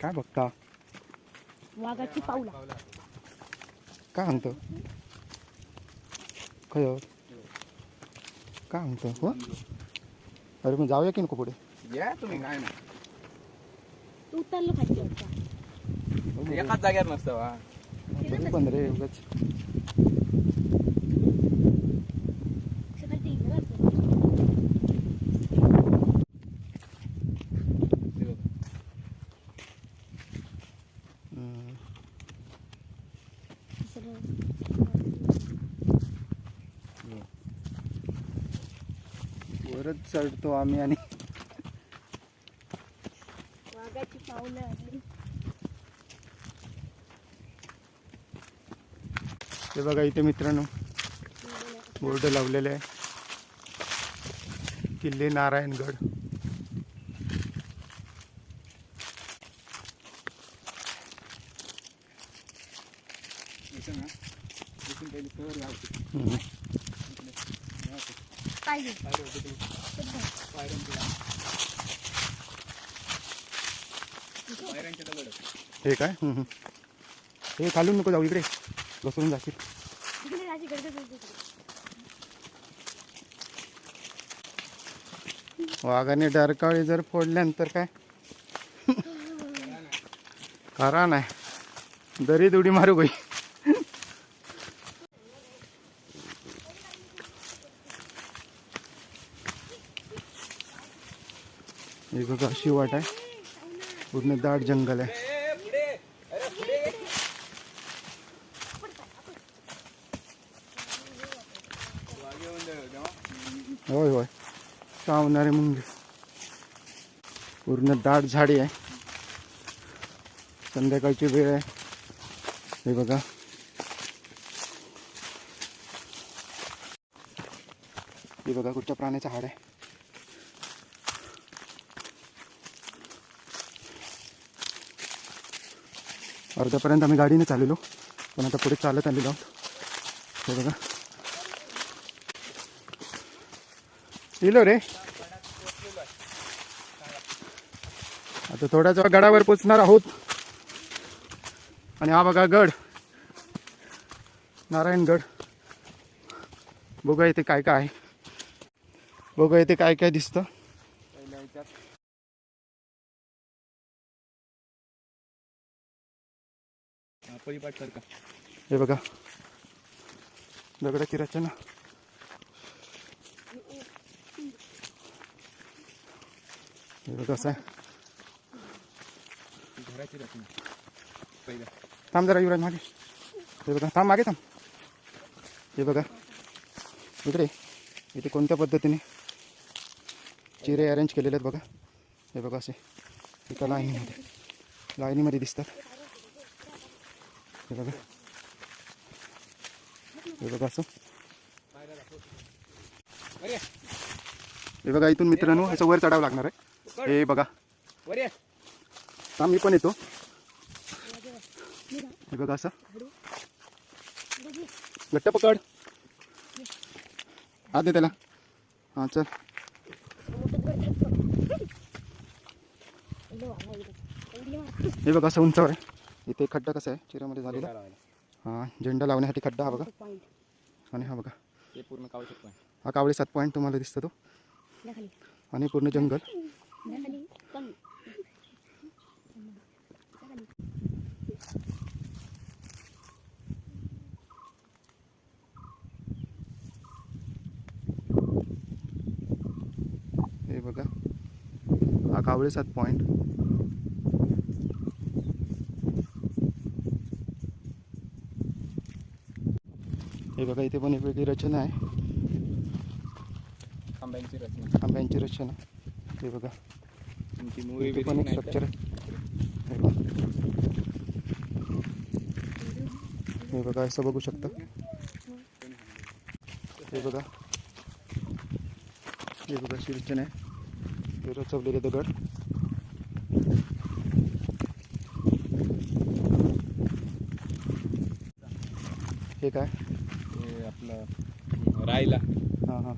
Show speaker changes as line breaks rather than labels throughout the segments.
काय बघता?
वाघाची पावला.
काय म्हणतो खय काय म्हणतो हो? अरे मग जाऊया की नको पुढे?
या तुम्ही काय ना
तू उतरलो खाली.
एकाच जाग्यावर नसतं वा
तरी पण रे उगाच
सगळं ते इकडं असतं.
हम्म.
सगळं
वरच चढतो आम्ही आणि
वाघाची पावलं आली.
हे बघा इथे मित्रांनो बोर्ड लावलेले आहे किल्ले नारायणगड हे काय? हे खालून नको जाऊ इकडे. घसरून जाशील. वाघाने डरकाळी जर फोडल्यानंतर काय? खरा नाही. दरी दुडी मारू गई हे बघा अशी वाट आहे पूर्ण दाट जंगल आहे होय होय पूर्ण दाट झाडी आहे संध्याकाळची वेळ आहे हे। बघा हे बघा कुठच्या प्राण्याचा हाड आहे अर्ध्यापर्यंत आम्ही गाडीने चाललेलो. पण आता पुढे चालत आलेलो आहोत. हे बघा. इलो रे. आता थोड्याच वेळा गडावर पोचणार आहोत. आणि हा बघा गड. नारायणगड. बघा इथे काय काय आहे. बघा इथे काय काय दिसतं.
परिपाठ सारखा
हे बघा. दगडाची रचना हे बघा असं
घराची रचना पहिल्या
थांब जरा युवराज मागे. हे बघा. थांब मागे थांब. हे बघा. इकडे. इथे कोणत्या पद्धतीने चिरे अरेंज केलेले आहेत बघा. हे बघा असे. एका लाईनीमध्ये. लाईनीमध्ये दिसतात. हे बघा हे बघा असं. हे बघा इथून मित्रांनो असं वर चढावं लागणार आहे. हे बघा.
वर
मी पण येतो. हे बघा असं. घट्ट पकड. आत दे त्याला. हां चल. हे बघा असं उंचावर आहे. इथे खड्डा कसा आहे? चिरामध्ये झालेला? हाँ झेंडा लावण्यासाठी खड्डा हा बघा.
पॉईंट
आणि हा बघा.
पूर्ण
हा कावळे सात पॉईंट तुम्हाला दिसतो तो. आणि पूर्ण जंगल. हे बघा. हा कावळे सात पॉईंट बघा इथे पण एक वेगळी रचना आहे.
खांब्यांची रचना.
आंब्यांची रचना. हे बघा.
तुमची
इथे पण एक स्ट्रक्चर हे बघा. असं बघू शकता. हे बघा. हे बघा अशी रचना आहे. हे रचवलेले दगड. हे काय?
आपलं रायला
हां हां.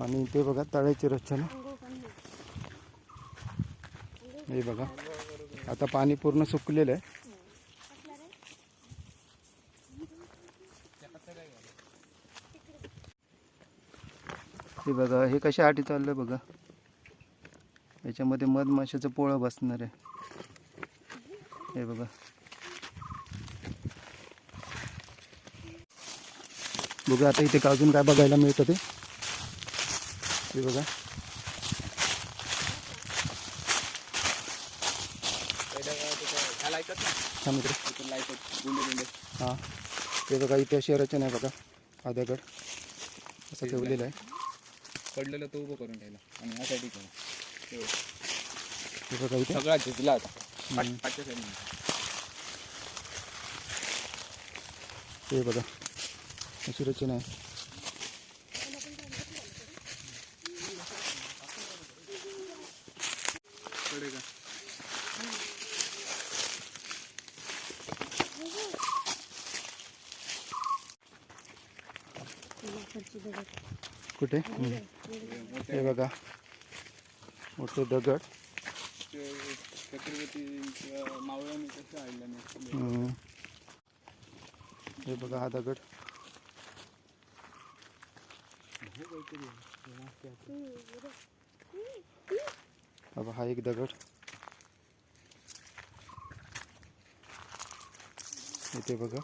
आणि ते बघा तळ्याची रचना. हे बघा. आता पाणी पूर्ण सुकलेलं आहे. हे बघा हे कशा आठी चाललं बघा. याच्यामध्ये मधमाशाचं पोळं बसणार आहे. हे बघा. बघा आता इथे अजून काय बघायला मिळतं ते. हे बघा.
गुंडे
हां. ते बघा इथे अशी रचना आहे बघा आद्यागड. असं ठेवलेलं आहे.
पडलेलं तो उभं करून ठेवलं आणि ह्या साईड ठेवलं. ते बघ.
हे बघा इथे.
सगळा झिजला आता. साईडने
हे बघा. अशी रचना आहे. कुठे. हे बघा. मोठे दगड.
कसं आणलं नाही.
हम्म. हे बघा हा दगड. हा हा एक दगड. इथे बघा.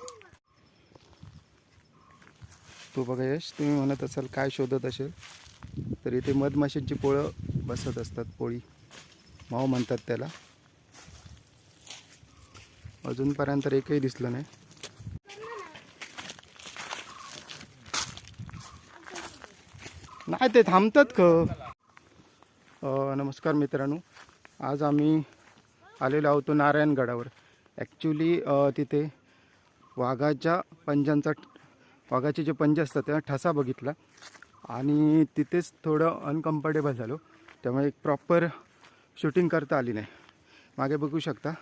तो बघा यश तुम्ही म्हणत असाल काय शोधत असेल तर इथे मधमाशांची पोळं बसत असतात पोळी. माव म्हणतात त्याला. अजूनपर्यंत तर एकही दिसलं नाही. नाही ते थांबतात ख नमस्कार मित्रांनो. आज आम्ही आलेलो आहोत नारायणगडावर. ॲक्च्युली तिथे वाघाच्या पंजांचा वाघाचे जे पंजे असतात त्या ठसा बघितला. आणि तिथेच थोडं अनकम्फर्टेबल झालो. त्यामुळे एक प्रॉपर शूटिंग करता आली नाही. मागे बघू शकता.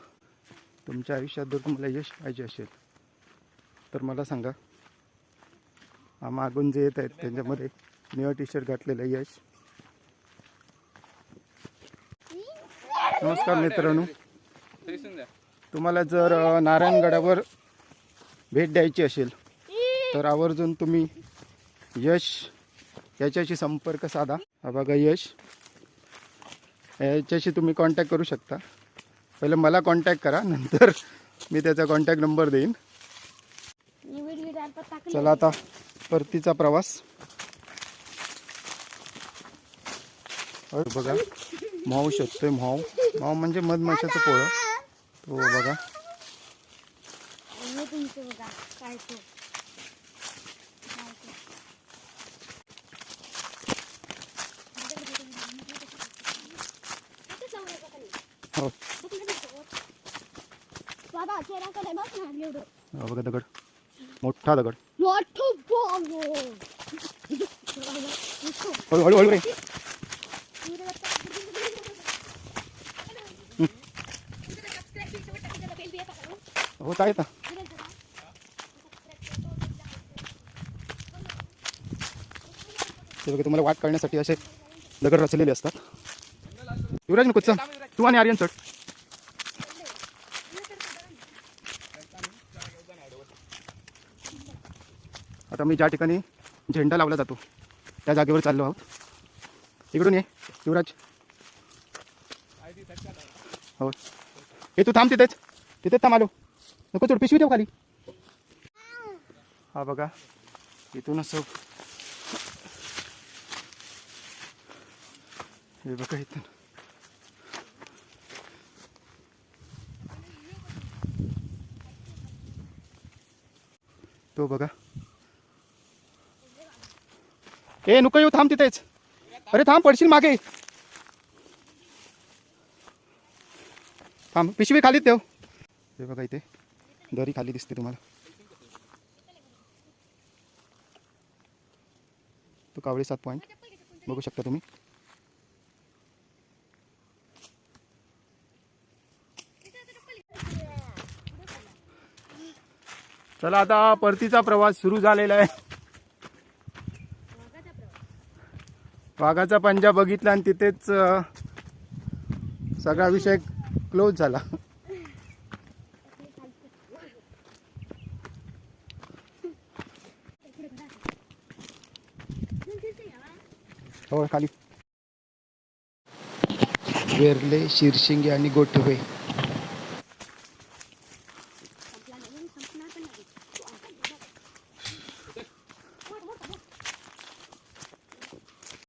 तुमच्या आयुष्यात जर तुम्हाला यश पाहिजे असेल तर मला सांगा. हा मागून जे येत आहेत त्यांच्यामध्ये निळं टी शर्ट घातलेलं यश. नमस्कार मित्रांनो. तुम्हाला जर अ, नारायणगडावर भेट द्यायची असेल तर आवर्जून तुम्ही यश याच्याशी संपर्क साधा. हा बघा यश. याच्याशी तुम्ही कॉन्टॅक्ट करू शकता. पहिले मला कॉन्टॅक्ट करा नंतर मी त्याचा कॉन्टॅक्ट नंबर देईन. चला आता परतीचा प्रवास. अरे बघा म्हाव शोधतोय म्हाऊ. म्हाऊ म्हणजे मधमाशाचं पोळं. तो बघा
हे तुमचं बघा काय तो काय तो. किती समोर आहे बघा नी.
हो
बघ ना तिथं. बघ ना एवढं
हा बघा दगड. मोठा दगड.
मोठं बाबो.
हळू हळू हळू. रे होत आहे ना ते बघा तुम्हाला वाट काढण्यासाठी असे दगड रचलेले असतात. युवराज नको चल तू आणि आर्यन चढ. आता मी ज्या ठिकाणी झेंडा लावला जातो त्या जागेवर चाललो आहोत. इकडून ये युवराज. हो. हे तू थांब तिथेच. तिथेच थांब आलो. नको चोड पिशवी ठेव खाली. हा बघा. इथून असं. हे बघा इथून. तो बघा. ए नको येऊ थांब तिथेच. अरे थांब पडशील मागे. थांब पिशवी खाली देव हे बघा इथे दरी खाली दिसते तुम्हाला. तो कावळे सात पॉईंट बघू शकता तुम्ही. चला आता परतीचा प्रवास सुरू झालेला आहे. वाघाचा पंजा बघितला आणि तिथेच सगळा विषय क्लोज झाला. हो खाली. वेरले शिरशिंगे आणि गोठवे.